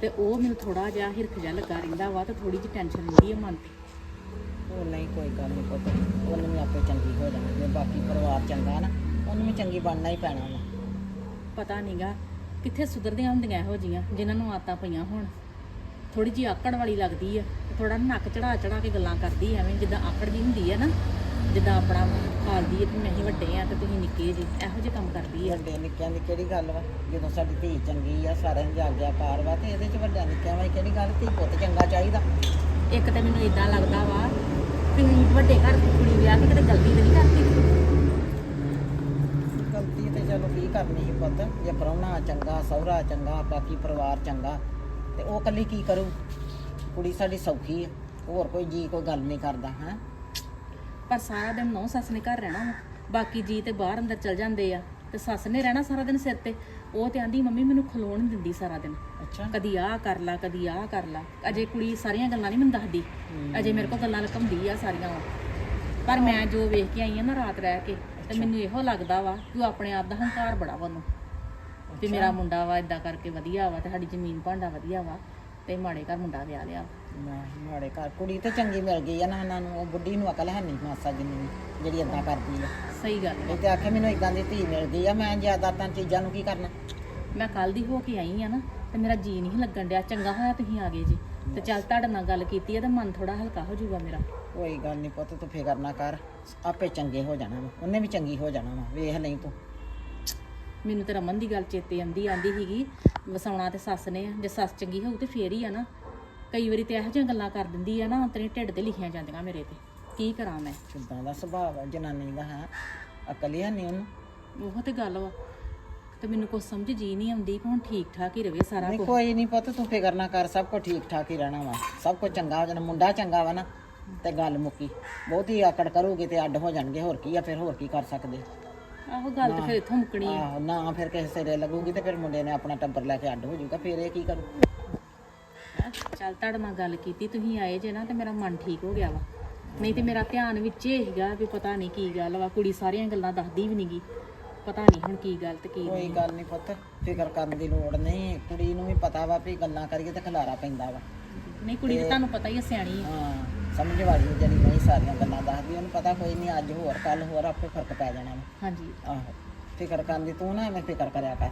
ਤੇ ਉਹ ਮੈਨੂੰ ਥੋੜਾ ਜਿਹਾ ਹਿਰਖ ਜਿਹਾ ਲੱਗਾ ਰਹਿੰਦਾ ਵਾ ਤੇ ਥੋੜੀ ਜਿਹੀ ਟੈਨਸ਼ਨ ਰਹਿੰਦੀ ਆ ਮਨ ਤੇ। ਉਹ ਨਹੀਂ ਕੋਈ ਗੱਲ ਨਹੀਂ ਪੁੱਤ। ਉਹਨੇ ਵੀ ਆਪੇ ਚੰਗੀ ਹੋ ਜਾਣਾ। ਜੇ ਬਾਕੀ ਪਰਿਵਾਰ ਚੰਗਾ ਨਾ ਉਹਨੂੰ ਵੀ ਚੰਗੀ ਬਣਨਾ ਹੀ ਪੈਣਾ ਵਾ। ਪਤਾ ਨਹੀਂਗਾ ਕਿੱਥੇ ਸੁਧਰਦੀਆਂ ਹੁੰਦੀਆਂ ਇਹੋ ਜੀਆਂ ਜਿਨ੍ਹਾਂ ਨੂੰ ਆਤਾਂ ਪਈਆਂ ਹੋਣ। ਥੋੜੀ ਜਿਹੀ ਆਕੜ ਵਾਲੀ ਲੱਗਦੀ ਆ। ਥੋੜਾ ਨੱਕ ਚੜਾ ਚੜਾ ਕੇ ਗੱਲਾਂ ਕਰਦੀ ਐਵੇਂ ਜਿੱਦਾਂ ਆਕੜ ਜੀ ਹੁੰਦੀ ਆ ਨਾ ਜਿੱਦਾਂ ਆਪਣਾ ਖਾਲਦੀ ਐ ਕਿ ਮੈਂ ਹੀ ਵੱਡੇ ਆ ਤੇ ਤੁਸੀਂ ਨਿੱਕੇ ਜੀ ਇਹੋ ਜਿਹੇ ਕੰਮ ਕਰਦੀ ਆ। ਵੱਡੇ ਨਿੱਕਿਆਂ ਦੀ ਕਿਹੜੀ ਗੱਲ ਵਾ? ਜਦੋਂ ਸਾਡੀ ਧੀ ਚੰਗੀ ਆ ਸਾਰਿਆਂ ਨੂੰ ਜਾਗਿਆ ਪਾਰ ਵਾ ਤੇ ਇਹਦੇ ਚ ਵੱਡਿਆਂ ਨਿੱਕਿਆਂ ਵਾਲੀ ਕਿਹੜੀ ਗੱਲ? ਧੀ ਪੁੱਤ ਚੰਗਾ ਚਾਹੀਦਾ। ਇੱਕ ਤੇ ਮੈਨੂੰ ਇਦਾਂ ਲੱਗਦਾ ਵਾ ਕਿ ਵੱਡੇ ਘਰ ਦੀ ਕੁੜੀ ਵਿਆਹ ਕੇ ਕਿਤੇ ਗਲਤੀ ਤੇ ਨਹੀਂ ਕਰਦੀ ਗਲਤੀ ਤੇ ਚਲੋ ਕੀ ਕਰਨੀ ਸੀ ਪੁੱਤ? ਜੇ ਪ੍ਰਾਹੁਣਾ ਚੰਗਾ ਸਹੁਰਾ ਚੰਗਾ ਬਾਕੀ ਪਰਿਵਾਰ ਚੰਗਾ ਤੇ ਉਹ ਕੱਲੀ ਕੀ ਕਰੂ? ਕੁੜੀ ਸਾਡੀ ਸੌਖੀ ਆ ਹੋਰ ਕੋਈ ਜੀ ਕੋਈ ਗੱਲ ਨਹੀਂ ਕਰਦਾ ਹੈ? ਪਰ ਸਾਰਾ ਦਿਨ ਨੌ ਸੱਸ ਨੇ ਘਰ ਰਹਿਣਾ ਵਾ ਬਾਕੀ ਜੀ ਤੇ ਬਾਹਰ ਅੰਦਰ ਚਲ ਜਾਂਦੇ ਆ ਤੇ ਸੱਸ ਨੇ ਰਹਿਣਾ ਸਾਰਾ ਦਿਨ ਸਿਰ ਤੇ ਉਹ ਤੇ ਆਂਦੀ ਮੰਮੀ ਮੈਨੂੰ ਖਲੋਣ ਨਹੀਂ ਦਿੰਦੀ ਸਾਰਾ ਦਿਨ। ਅੱਛਾ। ਕਦੀ ਆਹ ਕਰ ਲਾ ਕਦੀ ਆਹ ਕਰ ਲਾ। ਅਜੇ ਕੁੜੀ ਸਾਰੀਆਂ ਗੱਲਾਂ ਨਹੀਂ ਮੈਨੂੰ ਦੱਸਦੀ ਅਜੇ ਮੇਰੇ ਕੋਲ ਗੱਲਾਂ ਲਕਮਦੀ ਆ ਸਾਰੀਆਂ ਵਾ ਪਰ ਮੈਂ ਜੋ ਵੇਖ ਕੇ ਆਈ ਆ ਨਾ ਰਾਤ ਰਹਿ ਕੇ ਤੇ ਮੈਨੂੰ ਇਹੋ ਲੱਗਦਾ ਵਾ ਕਿ ਉਹ ਆਪਣੇ ਆਪ ਦਾ ਹੰਕਾਰ ਬੜਾ ਵਾ ਉਹਨੂੰ ਵੀ ਮੇਰਾ ਮੁੰਡਾ ਵਾ ਇਦਾਂ ਕਰਕੇ ਵਧੀਆ ਵਾ ਤੇ ਸਾਡੀ ਜ਼ਮੀਨ ਭਾਂਡਾ ਵਧੀਆ ਵਾ। ਤੇ ਮਾੜੇ ਘਰ ਮੁੰਡਾ ਵਿਆਹ ਲਿਆ। ਮੈਂ ਮਾੜੇ ਘਰ ਕੁੜੀ ਤੇ ਚੰਗੀ ਮਿਲ ਗਈ ਆ ਨਾ ਉਹਨਾਂ ਨੂੰ ਉਹ ਬੁੱਢੀ ਨੂੰ ਅਕਲ ਹੈ ਨਹੀਂ ਮਾਸਾ ਜਿੰਨੀ ਜਿਹੜੀ ਏਦਾਂ ਕਰਦੀ ਆ। ਸਹੀ ਗੱਲ ਇਹ ਵਾ ਤੇ ਆਖੇ ਮੈਨੂੰ ਇਦਾਂ ਦੀ ਧੀ ਮਿਲ ਗਈ ਆ ਮੈਂ ਜ਼ਿਆਦਾਤਰ ਚੀਜ਼ਾਂ ਨੂੰ ਕੀ ਕਰਨਾ? ਮੈਂ ਕੱਲ ਦੀ ਹੋ ਕੇ ਆਈ ਆ ਨਾ ਤੇ ਮੇਰਾ ਜੀ ਨਹੀਂ ਲੱਗਣ ਡਿਆ ਚੰਗਾ ਹੋਇਆ ਤੁਸੀਂ ਆ ਗਏ ਜੀ। ਤੇ ਚੱਲ ਤੁਹਾਡੇ ਨਾਲ ਗੱਲ ਕੀਤੀ ਆ ਤੇ ਮਨ ਥੋੜਾ ਹਲਕਾ ਹੋ ਜਾਊਗਾ ਮੇਰਾ। ਕੋਈ ਗੱਲ ਨਹੀਂ ਪੁੱਤ ਤੂੰ ਫਿਕਰ ਨਾ ਕਰ ਆਪੇ ਚੰਗੇ ਹੋ ਜਾਣਾ ਵਾ ਉਹਨੇ ਵੀ ਚੰਗੀ ਹੋ ਜਾਣਾ ਵਾ ਵੇਖ ਲਈ ਤੂੰ। ਮੈਨੂੰ ਤੇ ਰਮਨ ਦੀ ਗੱਲ ਚੇਤੇ ਆਂਦੀ ਆਂਦੀ ਸੀਗੀ ਵਸਾਉਣਾ ਤੇ ਸੱਸ ਨੇ ਆ ਜੇ ਸੱਸ ਚੰਗੀ ਹੋਊ ਤੇ ਫੇਰ ਹੀ ਆ ਨਾ। ਕਈ ਵਾਰੀ ਤੇ ਇਹੋ ਜਿਹੀਆਂ ਗੱਲਾਂ ਕਰ ਦਿੰਦੀ ਆ ਨਾ ਤੇਰੇ ਢਿੱਡ ਤੇ ਲਿਖੀਆਂ ਜਾਂਦੀਆਂ ਮੇਰੇ ਤੇ। ਕੀ ਕਰਾਂ ਮੈਂ? ਕਿੱਦਾਂ ਦਾ ਸੁਭਾਅ ਆ ਜਨਾਨੀ ਦਾ ਹੈ? ਅਕਲ ਹੀ ਨਹੀਂ ਉਹਨੂੰ। ਉਹ ਤੇ ਗੱਲ ਵਾ। ਤੇ ਮੈਨੂੰ ਕੁਝ ਸਮਝ ਜੀ ਨਹੀਂ ਆਉਂਦੀ ਕਿ ਹੁਣ ਠੀਕ ਠਾਕ ਹੀ ਰਵੇ ਸਾਰਾ ਨਹੀਂ ਕੁਝ ਕੋਈ ਨਹੀਂ ਪੁੱਤ ਤੂੰ ਫਿਕਰ ਨਾ ਕਰ ਸਭ ਕੁਝ ਠੀਕ ਠਾਕ ਹੀ ਰਹਿਣਾ ਵਾ। ਸਭ ਕੁਝ ਚੰਗਾ ਹੋ ਜਾਣਾ ਮੁੰਡਾ ਚੰਗਾ ਵਾ ਨਾ ਤੇ ਗੱਲ ਮੁੱਕੀ। ਬਹੁਤੀ ਆਕੜ ਕਰੂਗੇ ਤੇ ਅੱਡ ਹੋ ਜਾਣਗੇ ਹੋਰ ਕੀ ਆ ਫਿਰ ਹੋਰ ਕੀ ਕਰ ਸਕਦੇ? ਆਹੋ ਗੱਲ ਤੇ ਫਿਰ ਇੱਥੋਂ ਮੁੱਕਣੀ ਆ। ਆਹੋ ਨਾ ਫਿਰ ਕਿਸੇ ਸਿਰੇ ਲੱਗੂਗੀ ਤੇ ਫਿਰ ਮੁੰਡੇ ਨੇ ਆਪਣਾ ਟੱਬਰ ਲੈ ਕੇ ਅੱਡ ਹੋ ਜਾਊਗਾ ਫਿਰ ਇਹ ਕੀ ਕਰੂ। ਚੱਲ ਤੁਹਾਡੇ ਨਾਲ ਗੱਲ ਕੀਤੀ ਤੁਸੀਂ ਆਏ ਜੇ ਨਾ ਤੇ ਮੇਰਾ ਮਨ ਠੀਕ ਹੋ ਗਿਆ ਵਾ। ਨਹੀਂ ਤੇ ਮੇਰਾ ਧਿਆਨ ਵਿੱਚ ਇਹ ਸੀਗਾ ਵੀ ਪਤਾ ਨਹੀਂ ਕੀ ਗੱਲ ਵਾ ਕੁੜੀ ਸਾਰੀਆਂ ਗੱਲਾਂ ਦੱਸਦੀ ਵੀ ਨਹੀਂਗੀ ਪਤਾ ਨਹੀਂ ਹੁਣ ਕੀ ਗੱਲ ਤੇ ਕੀ ਕੋਈ ਨਹੀਂ। ਗੱਲ ਨਹੀਂ ਪੁੱਤ ਫਿਕਰ ਕਰਨ ਦੀ ਲੋੜ ਨਹੀਂ ਕੁੜੀ ਨੂੰ ਵੀ ਪਤਾ ਵਾ ਵੀ ਗੱਲਾਂ ਕਰੀਏ ਤੇ ਖਲਾਰਾ ਪੈਂਦਾ ਵਾ। ਨਹੀਂ ਕੁੜੀ ਤੇ ਤੁਹਾਨੂੰ ਪਤਾ ਹੀ ਆ ਸਿਆਣੀ ਆ। ਹਾਂ। ਸਮਝ ਵਾਲੀ ਆ ਜਿਹੜੀ ਨਹੀਂ ਸਾਰੀਆਂ ਗੱਲਾਂ ਦੱਸਦੀ ਉਹਨੂੰ ਪਤਾ ਕੋਈ ਨਹੀਂ ਅੱਜ ਹੋਰ ਕੱਲ ਹੋਰ ਆਪੇ ਫ਼ਰਕ ਪੈ ਜਾਣਾ ਵਾ। ਹਾਂਜੀ। ਆਹੋ ਫਿਕਰ ਕਰਨ ਦੀ ਤੂੰ ਨਾ ਐਵੇਂ ਫਿਕਰ ਕਰਿਆ ਕਰ।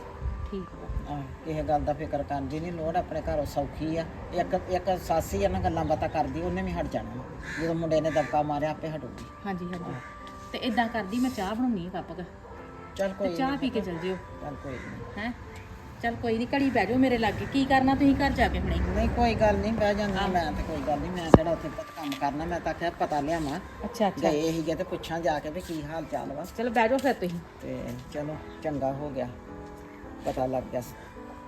ਠੀਕ ਵਾ। ਆਹ ਕਿਸੇ ਗੱਲ ਦਾ ਫਿਕਰ ਕਰਨ ਦੀ ਨਹੀਂ ਲੋੜ ਆਪਣੇ ਘਰੋਂ ਸੌਖੀ ਆ। ਇੱਕ ਇੱਕ ਸਾਸੀ ਆ ਨਾ ਗੱਲਾਂ ਬਾਤਾਂ ਕਰਦੀ ਉਹਨੇ ਵੀ ਹਟ ਜਾਣਾ। ਵਾ। ਜਦੋਂ ਮੁੰਡੇ ਨੇ ਦਬਕਾ ਮਾਰਿਆ ਆਪੇ ਹਟੂਗੀ ਹਾਂਜੀ ਹਾਂਜੀ। ਤੇ ਇਦਾਂ ਕਰਦੀ ਮੈਂ ਚਾਹ ਬਣਾਉਣੀ ਆ ਕੱਪ ਕ ਚੱਲ ਤੇ ਕੋਈ ਚਾਹ ਪੀ ਕੇ ਚਲ ਜਿਓ। ਚੱਲ ਕੋਈ ਨਹੀਂ ਹੈ? ਚੱਲ ਕੋਈ ਨਹੀਂ ਘੜੀ ਬਹਿ ਜਾਓ ਮੇਰੇ ਲਾਗੇ। ਕੀ ਕਰਨਾ ਤੁਸੀਂ ਘਰ ਜਾ ਕੇ ਹੁਣੇ? ਨਹੀਂ ਕੋਈ ਗੱਲ ਨਹੀਂ ਬਹਿ ਜਾਂਦੀ ਮੈਂ ਤੇ ਕੋਈ ਗੱਲ ਨਹੀਂ ਮੈਂ ਕਿਹੜਾ ਉੱਥੇ ਪੁੱਤ ਕੰਮ ਕਰਨਾ ਮੈਂ ਤਾਂ ਕਿਹਾ ਪਤਾ ਲਿਆਵਾਂ। ਅੱਛਾ ਅੱਛਾ। ਗਏ ਸੀਗੇ ਤੇ ਪੁੱਛਾਂ ਜਾ ਕੇ ਵੀ ਕੀ ਹਾਲ ਚਾਲ ਵਾ। ਚਲੋ ਬਹਿ ਜਾਓ ਫਿਰ ਤੁਸੀਂ। ਤੇ ਚਲੋ ਚੰਗਾ ਹੋ ਗਿਆ। ਪਤਾ ਲੱਗ ਗਿਆ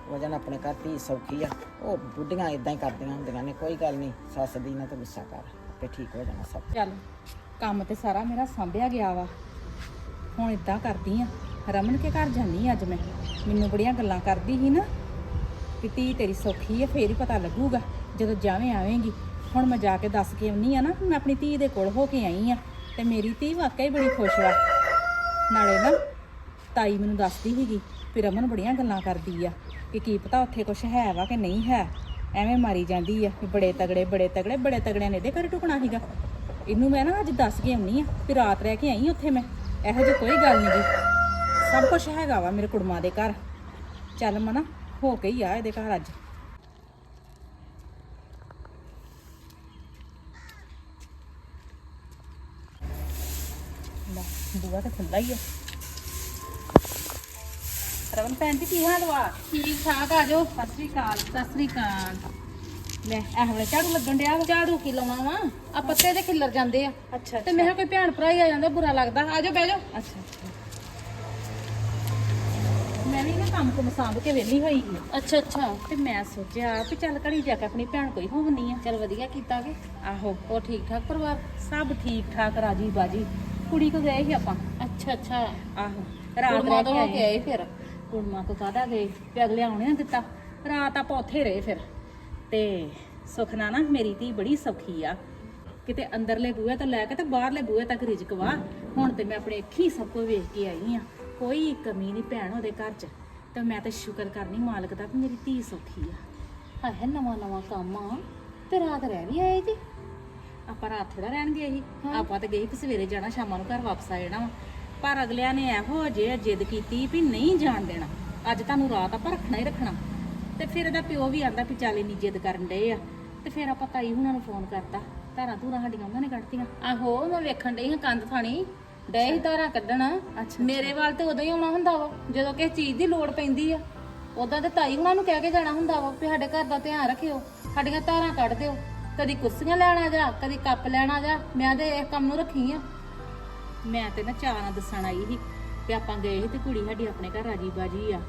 ਵਜਨ ਆਪਣੇ ਘਰ ਧੀ ਸੌਖੀ ਆ। ਉਹ ਬੁੱਢੀਆਂ ਇਦਾਂ ਹੀ ਕਰਦੀਆਂ ਹੁੰਦੀਆਂ ਨੇ ਕੋਈ ਗੱਲ ਨਹੀਂ ਸੱਸ ਦੀ ਨਾ ਤੂੰ ਗੁੱਸਾ ਕਰ ਤੇ ਠੀਕ ਹੋ ਜਾਣਾ ਸਭ। ਚੱਲ ਕੰਮ ਤੇ ਸਾਰਾ ਮੇਰਾ ਸੰਭਿਆ ਗਿਆ ਵਾ। ਹੁਣ ਇਦਾਂ ਕਰਦੀ ਆ। ਰਮਨ ਕੇ ਘਰ ਜਾਨੀ ਅੱਜ ਮੈਂ। ਮੈਨੂੰ ਬੜੀਆਂ ਗੱਲਾਂ ਕਰਦੀ ਸੀ ਨਾ ਕਿ ਧੀ ਤੇਰੀ ਸੌਖੀ ਹੈ ਫੇਰ ਹੀ ਪਤਾ ਲੱਗੂਗਾ। ਜਦੋਂ ਜਾਵੇਂ ਆਵੇਂਗੀ, ਹੁਣ ਮੈਂ ਜਾ ਕੇ ਦੱਸ ਕੇ ਆਉਣੀ ਆ ਨਾ, ਮੈਂ ਆਪਣੀ ਧੀ ਦੇ ਕੋਲ ਹੋ ਕੇ ਆਈ ਆ ਤੇ ਮੇਰੀ ਧੀ ਵਾਕਈ ਬੜੀ ਖੁਸ਼ ਆ। ਨਾਲੇ ਨਾ ਤਾਈ ਮੈਨੂੰ ਦੱਸਦੀ ਸੀਗੀ ਵੀ ਰਮਨ ਬੜੀਆਂ ਗੱਲਾਂ ਕਰਦੀ ਆ, ਕਿ ਕੀ ਪਤਾ ਉੱਥੇ ਕੁਝ ਹੈ ਵਾ ਕਿ ਨਹੀਂ ਹੈ। ਐਵੇਂ ਮਾਰੀ ਜਾਂਦੀ ਆ ਵੀ ਬੜੇ ਤਗੜੇ ਬੜੇ ਤਗੜੇ, ਬੜੇ ਤਗੜਿਆਂ ਨੇ ਇਹਦੇ ਘਰ ਟੁਕਣਾ ਸੀਗਾ। ਇਹਨੂੰ ਮੈਂ ਨਾ ਅੱਜ ਦੱਸ ਕੇ ਆਉਣੀ ਆ ਵੀ ਰਾਤ ਰਹਿ ਕੇ ਆਈ ਉੱਥੇ ਮੈਂ। ਇਹੋ ਜਿਹੀ ਕੋਈ ਗੱਲ ਨਹੀਂ ਜੀ ਸਭ ਕੁਝ ਹੈਗਾ ਵਾ ਮੇਰੇ ਕੁੜਮਾਂ ਦੇ ਘਰ। ਚੱਲ ਮਨਾ ਹੋ ਕੇ ਹੀ ਆ ਇਹਦੇ ਘਰ ਅੱਜ। ਲੈ ਬੂਆ ਤਾਂ ਖੁੱਲਾ ਹੀ ਆ। ਰਵਨ ਭੈਣ ਜੀ ਕੀ ਹਾਲ ਵਾ? ਠੀਕ ਠਾਕ ਆ ਜਾਓ। ਸਤਿ ਸ੍ਰੀ ਅਕਾਲ। ਸਤਿ ਸ੍ਰੀ ਅਕਾਲ। ਲੈ ਇਹ ਵੇਲੇ ਝਾੜੂ ਲੱਗਣ ਡਿਆ ਵਾ। ਝਾੜੂ ਕੀ ਲਾਉਣਾ ਵਾ? ਆ ਪੱਤੇ ਦੇ ਖਿੱਲਰ ਜਾਂਦੇ ਆ। ਅੱਛਾ ਤੇ ਮੇਰੇ ਕੋਈ ਭੈਣ ਭਰਾ ਹੀ ਆ ਜਾਂਦਾ ਬੁਰਾ ਲੱਗਦਾ। ਆ ਜਾਓ ਬਹਿ ਜਾਓ। ਅੱਛਾ। ਅੱਛਾ ਮੈਂ ਵੀ ਨਾ ਕੰਮ ਕੁਮ ਸਾਂਭ ਕੇ ਵਿਹਲੀ ਹੋਈ ਸੀ। ਅੱਛਾ ਅੱਛਾ। ਤੇ ਮੈਂ ਸੋਚਿਆ ਵੀ ਚੱਲ ਘੜੀ ਜਾ ਕੇ ਆਪਣੀ ਭੈਣ ਕੋਈ ਹੋਵਨੀ ਆ। ਚਲ ਵਧੀਆ ਕੀਤਾ ਕਿ ਆਹੋ। ਹੋਰ ਠੀਕ ਠਾਕ ਪਰਿਵਾਰ? ਸਭ ਠੀਕ ਠਾਕ ਰਾਜੀ ਬਾਜੀ। ਕੁੜੀ ਕੋ ਗਏ ਸੀ ਆਪਾਂ। ਅੱਛਾ ਅੱਛਾ। ਆਹੋ। ਰਾਤ ਰਹਿ ਕੇ ਆਏ। ਆਏ ਫਿਰ? ਕੁੜਮਾ ਕੋ ਕਾਦਾ ਗਏ? ਤੇ ਅਗਲੇ ਆਉਣੇ ਨਾ ਦਿੱਤਾ। ਰਾਤ ਆਪਾਂ ਉੱਥੇ ਰਹੇ ਫਿਰ। ਤੇ ਸੁਖਨਾ ਨਾ ਮੇਰੀ ਧੀ ਬੜੀ ਸੌਖੀ ਆ। ਕਿਤੇ ਅੰਦਰਲੇ ਬੂਹੇ ਤੋਂ ਲੈ ਕੇ ਤੇ ਬਾਹਰਲੇ ਬੂਹੇ ਤੱਕ ਰਿਜਕ ਵਾ। ਹੁਣ ਤੇ ਮੈਂ ਆਪਣੇ ਅੱਖੀ ਸਭ ਕੁਝ ਵੇਖ ਕੇ ਆਈ ਆ। ਕੋਈ ਕਮੀ ਨਹੀਂ ਭੈਣ ਉਹਦੇ ਘਰ 'ਚ। ਤੇ ਮੈਂ ਤਾਂ ਸ਼ੁਕਰ ਕਰਨੀ ਮਾਲਕ ਦਾ ਕਿ ਮੇਰੀ ਧੀ ਸੌਖੀ ਆ। ਹਾਏ ਨਵਾਂ ਨਵਾਂ ਕੰਮ ਆ। ਤੇ ਰਾਤ ਰਹਿ ਵੀ ਆਏ ਜੀ? ਆਪਾਂ ਰਾਤ ਥੋੜਾ ਰਹਿਣ ਗਏ ਸੀ ਆਪਾਂ ਤਾਂ ਗਏ ਕਿ ਸਵੇਰੇ ਜਾਣਾ ਸ਼ਾਮਾਂ ਨੂੰ ਘਰ ਵਾਪਸ ਆ ਜਾਣਾ ਵਾ। ਪਰ ਅਗਲਿਆਂ ਨੇ ਇਹੋ ਜਿਹੇ ਜਿੱਦ ਕੀਤੀ ਵੀ ਨਹੀਂ ਜਾਣ ਦੇਣਾ। ਅੱਜ ਤੁਹਾਨੂੰ ਰਾਤ ਆਪਾਂ ਰੱਖਣਾ ਹੀ ਰੱਖਣਾ। ਤੇ ਫਿਰ ਇਹਦਾ ਪਿਓ ਵੀ ਆਂਦਾ ਵੀ ਚੱਲ ਇੰਨੀ ਜਿੱਦ ਕਰਨ ਡਏ ਆ। ਤੇ ਫਿਰ ਆਪਾਂ ਤਾਈ ਹੁਣਾਂ ਨੂੰ ਫੋਨ ਕਰਤਾ। ਧਾਰਾਂ ਧੂਰਾਂ ਸਾਡੀਆਂ ਉਹਨਾਂ ਨੇ ਕੱਢਤੀਆਂ। ਆਹੋ ਮੈਂ ਵੇਖਣ ਡਈ ਹਾਂ ਕੰਧ ਥਾਣੀ। ਡੇ ਹੀ ਧਾਰਾਂ ਕੱਢਣ। ਅੱਛਾ। ਮੇਰੇ ਵੱਲ ਤੇ ਉਦੋਂ ਹੀ ਆਉਣਾ ਹੁੰਦਾ ਵਾ ਜਦੋਂ ਕਿਸੇ ਚੀਜ਼ ਦੀ ਲੋੜ ਪੈਂਦੀ ਆ। ਉਦਾਂ ਤੇ ਤਾਈ ਹੁਣਾਂ ਨੂੰ ਕਹਿ ਕੇ ਜਾਣਾ ਹੁੰਦਾ ਵਾ ਵੀ ਸਾਡੇ ਘਰ ਦਾ ਧਿਆਨ ਰੱਖਿਓ ਸਾਡੀਆਂ ਧਾਰਾਂ ਕੱਢ ਦਿਓ। ਕਦੀ ਕੁਰਸੀਆਂ ਲੈਣਾ ਜਾ ਕਦੀ ਕੱਪ ਲੈਣਾ ਜਾ ਮੈਂ ਤੇ ਇਸ ਕੰਮ ਨੂੰ ਰੱਖੀ ਆ। ਮੈਂ ਤੇ ਨਾ ਚਾਹ ਨਾਲ ਦੱਸਣ ਆਈ ਸੀ ਕਿ ਆਪਾਂ ਗਏ ਸੀ ਤੇ ਕੁੜੀ ਸਾਡੀ ਆਪਣੇ ਘਰ ਰਾਜੀ ਬਾਜੀ ਆ।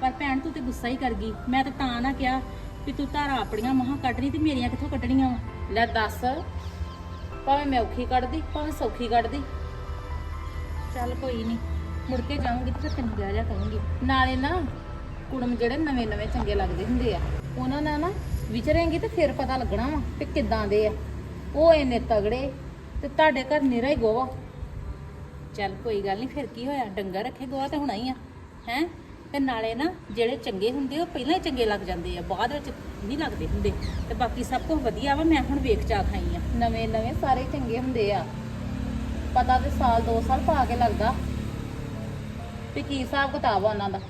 ਪਰ ਭੈਣ ਤੂੰ ਤੇ ਗੁੱਸਾ ਹੀ ਕਰ ਗਈ। ਮੈਂ ਤਾਂ ਤਾਂ ਨਾ ਕਿਹਾ ਵੀ ਤੂੰ ਧਾਰਾਂ ਆਪਣੀਆਂ ਮਹਾਂ ਕੱਢਣੀ ਤੇ ਮੇਰੀਆਂ ਕਿੱਥੋਂ ਕੱਢਣੀਆਂ ਵਾ? ਲੈ ਦੱਸ ਭਾਵੇਂ ਮੈਂ ਔਖੀ ਕੱਢਦੀ ਭਾਵੇਂ ਸੌਖੀ ਕੱਢਦੀ। ਚੱਲ ਕੋਈ ਨਹੀਂ ਮੁੜ ਕੇ ਜਾਊਂਗੀ ਤੇ ਫਿਰ ਤੈਨੂੰ ਕਹਿ ਜਾ ਕਰੂੰਗੀ। ਨਾਲੇ ਨਾ ਕੁੜਮ ਜਿਹੜੇ ਨਵੇਂ ਨਵੇਂ ਚੰਗੇ ਲੱਗਦੇ ਹੁੰਦੇ ਆ, ਉਹਨਾਂ ਨਾਲ ਨਾ ਵਿਚਰੇਂਗੀ ਤੇ ਫਿਰ ਪਤਾ ਲੱਗਣਾ ਵਾ ਕਿ ਕਿੱਦਾਂ ਦੇ ਆ। ਉਹ ਇੰਨੇ ਤਗੜੇ ਤੇ ਤੁਹਾਡੇ ਘਰ ਨਿਰਾ ਹੀ ਗੋਵਾ ਚੱਲ ਕੋਈ ਗੱਲ ਨਹੀਂ ਫਿਰ ਕੀ ਹੋਇਆ? ਡੰਗਰ ਰੱਖੇ ਗੋਹਾ ਤੇ ਹੋਣਾ ਹੀ ਆ, ਹੈ? ਤੇ ਨਾਲੇ ਨਾ ਜਿਹੜੇ ਚੰਗੇ ਹੁੰਦੇ ਉਹ ਪਹਿਲਾਂ ਹੀ ਚੰਗੇ ਲੱਗ ਜਾਂਦੇ ਆ, ਬਾਅਦ ਵਿੱਚ ਨਹੀਂ ਲੱਗਦੇ ਹੁੰਦੇ। ਤੇ ਬਾਕੀ ਸਭ ਕੁਝ ਵਧੀਆ ਵਾ, ਮੈਂ ਹੁਣ ਵੇਖ ਚਾ ਖਾਈ ਆ। ਨਵੇਂ ਨਵੇਂ ਸਾਰੇ ਚੰਗੇ ਹੁੰਦੇ ਆ। ਪਤਾ ਤੇ ਸਾਲ ਦੋ ਸਾਲ ਪਾ ਕੇ ਲੱਗਦਾ। ਵੀ ਕੀ ਹਿਸਾਬ ਕਿਤਾਬ ਆ ਉਹਨਾਂ ਦਾ।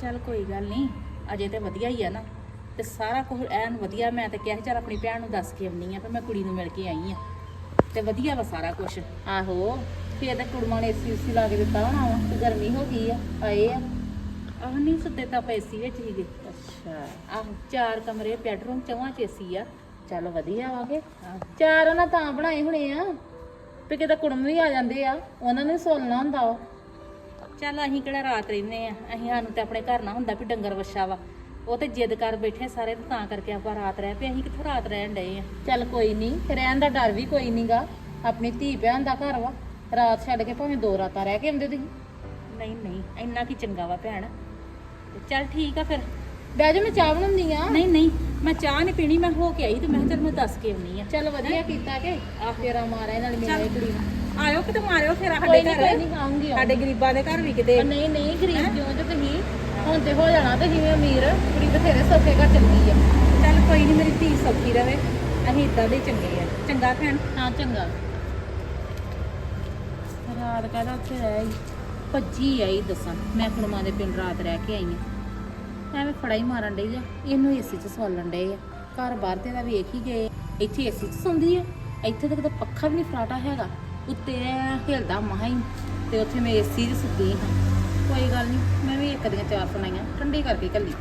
ਚੱਲ ਕੋਈ ਗੱਲ ਨਹੀਂ ਅਜੇ ਤੇ ਵਧੀਆ ਹੀ ਆ ਨਾ। ਤੇ ਸਾਰਾ ਕੁਝ ਐਨ ਵਧੀਆ ਮੈਂ ਤੇ ਕਿਹਾ ਸੀ ਚੱਲ ਆਪਣੀ ਭੈਣ ਨੂੰ ਦੱਸ ਕੇ ਆਉਣੀ ਆ ਪਰ ਮੈਂ ਕੁੜੀ ਨੂੰ ਮਿਲ ਕੇ ਆਈ ਆ ਤੇ ਵਧੀਆ ਵਾ ਸਾਰਾ ਕੁਝ। ਆਹੋ ਫਿਰ ਤੇ ਕੁੜਮਾਂ ਨੇ ਏਸੀ ਉਸੀ ਲਾ ਕੇ ਦਿੱਤਾ ਹੋਣਾ ਵਾ ਤੇ ਗਰਮੀ ਹੋ ਗਈ ਆ ਆਏ ਆ। ਆਹ ਨਹੀਂ ਸੁੱਤੇ ਤਾਂ ਆਪਾਂ ਏਸੀ ਵਿੱਚ ਹੀਗੇ ਅੱਛਾ। ਆਹ ਚਾਰ ਕਮਰੇ ਬੈੱਡਰੂਮ ਚੌਵਾਂ ਚ ਏਸੀ ਆ। ਚੱਲ ਵਧੀਆ ਵਾਗੇ। ਚਾਰ ਉਹਨਾਂ ਤਾਂ ਬਣਾਏ ਹੋਣੇ ਆ। ਵੀ ਕਿਤੇ ਕੁੜਮ ਵੀ ਆ ਜਾਂਦੇ ਆ ਉਹਨਾਂ ਨੂੰ ਸੋਲਣਾ ਹੁੰਦਾ ਵਾ। ਚੱਲ ਅਸੀਂ ਕਿਹੜਾ ਰਾਤ ਰਹਿੰਦੇ ਆ ਅਸੀਂ ਸਾਨੂੰ ਤੇ ਆਪਣੇ ਘਰ ਨਾ ਹੁੰਦਾ ਵੀ ਡੰਗਰ ਵੱਛਾ ਵਾ। ਉਹ ਤੇ ਜਿੱਦ ਕਰ ਬੈਠੇ ਸਾਰੇ ਤੇ ਤਾਂ ਕਰਕੇ ਆਪਾਂ ਰਾਤ ਰਹਿ ਪਏ ਅਸੀਂ ਕਿੱਥੋਂ ਰਾਤ ਰਹਿਣ ਡਏ ਆ? ਚੱਲ ਕੋਈ ਨਹੀਂ ਰਹਿਣ ਦਾ ਡਰ ਵੀ ਕੋਈ ਨਹੀਂਗਾ ਆਪਣੀ ਧੀ ਭੈਣ ਦਾ ਘਰ ਵਾ ਰਾਤ ਛੱਡ ਕੇ ਭਾਵੇਂ ਦੋ ਰਾਤਾਂ ਰਹਿ ਕੇ ਆਉਂਦੇ ਤੁਸੀਂ। ਨਹੀਂ ਨਹੀਂ ਇੰਨਾ ਕੀ ਚੰਗਾ ਵਾ ਭੈਣ। ਤੇ ਚੱਲ ਠੀਕ ਆ ਫਿਰ। ਬਹਿ ਜਾ ਮੈਂ ਚਾਹ ਬਣਾਉਂਦੀ ਆ। ਨਹੀਂ ਨਹੀਂ ਮੈਂ ਚਾਹ ਨਹੀਂ ਪੀਣੀ ਮੈਂ ਹੋ ਕੇ ਆਈ ਤੇ ਮੈਂ ਕਿਹਾ ਚੱਲ ਮੈਂ ਦੱਸ ਕੇ ਆਉਣੀ ਆ। ਚੱਲ ਵਧੀਆ ਕੀਤਾ ਕਿ ਆ ਫੇਰਾ ਮਾਰਿਆ ਨਾਲ ਮੇਰੇ ਕੁੜੀ ਨੂੰ। ਆਇਓ ਕਿਤੇ ਮਾਰਿਓ ਫੇਰ ਸਾਡੇ ਕੋਈ ਨਹੀਂ ਘਰ। ਨਹੀਂ ਆਉਂਗੀ ਸਾਡੇ ਗਰੀਬਾਂ ਦੇ ਘਰ ਵੀ ਕਿਤੇ। ਨਹੀਂ ਨਹੀਂ ਗਰੀਬ ਜਿਉਂ ਤੇ ਤੁਸੀਂ? ਹੁਣ ਤੇ ਹੋ ਜਾਣਾ ਤੇ ਜਿਵੇਂ ਅਮੀਰ ਕੁੜੀ ਬਥੇਰੇ ਸੌਖੇ ਘਰ ਚੱਲੀ ਆ। ਚੱਲ ਕੋਈ ਨਹੀਂ ਮੇਰੀ ਧੀ ਸੌਖੀ ਰਵੇ। ਅਸੀਂ ਇਦਾਂ ਦੇ ਚੰਗੇ ਆ। ਚੰਗਾ ਭੈਣ? ਹਾਂ ਚੰਗਾ। ਰਾਤ ਕਹਦਾ ਉੱਥੇ ਰਹਿ ਆਈ। ਭੱਜੀ ਆਈ ਦੱਸਾਂ। ਮੈਂ ਕੁੜਮਾਂ ਦੇ ਪਿੰਡ ਰਾਤ ਰਹਿ ਕੇ ਆਈ ਆ। ਐਵੇਂ ਫੜਾ ਹੀ ਮਾਰਨ ਡਈ ਆ। ਇਹਨੂੰ ਏਸੀ 'ਚ ਸੌਲਣ ਡਏ ਆ। ਘਰ ਬਾਹਰ ਤੇ ਦਾ ਵੇਖ ਹੀ ਗਏ। ਇੱਥੇ ਏਸੀ 'ਚ ਸੌਂਦੀ ਆ। ਇੱਥੇ ਤਾਂ ਕਿਤੇ ਪੱਖਾ ਵੀ ਨਹੀਂ ਫਰਾਟਾ ਹੈਗਾ। ਉੱਤੇ ਐਂ ਹਿਲਦਾ ਮਹਾ ਹੀ। ਤੇ ਉੱਥੇ ਮੈਂ ਏਸੀ 'ਚ ਸੁੱਤੀ ਹਾਂ। ਕੋਈ ਗੱਲ ਨਹੀਂ, ਮੈਂ ਵੀ ਇੱਕ ਦੀਆਂ ਚਾਰ ਸੁਣਾਈਆਂ। ਠੰਡੀ ਕਰਕੇ ਕੱਲੀ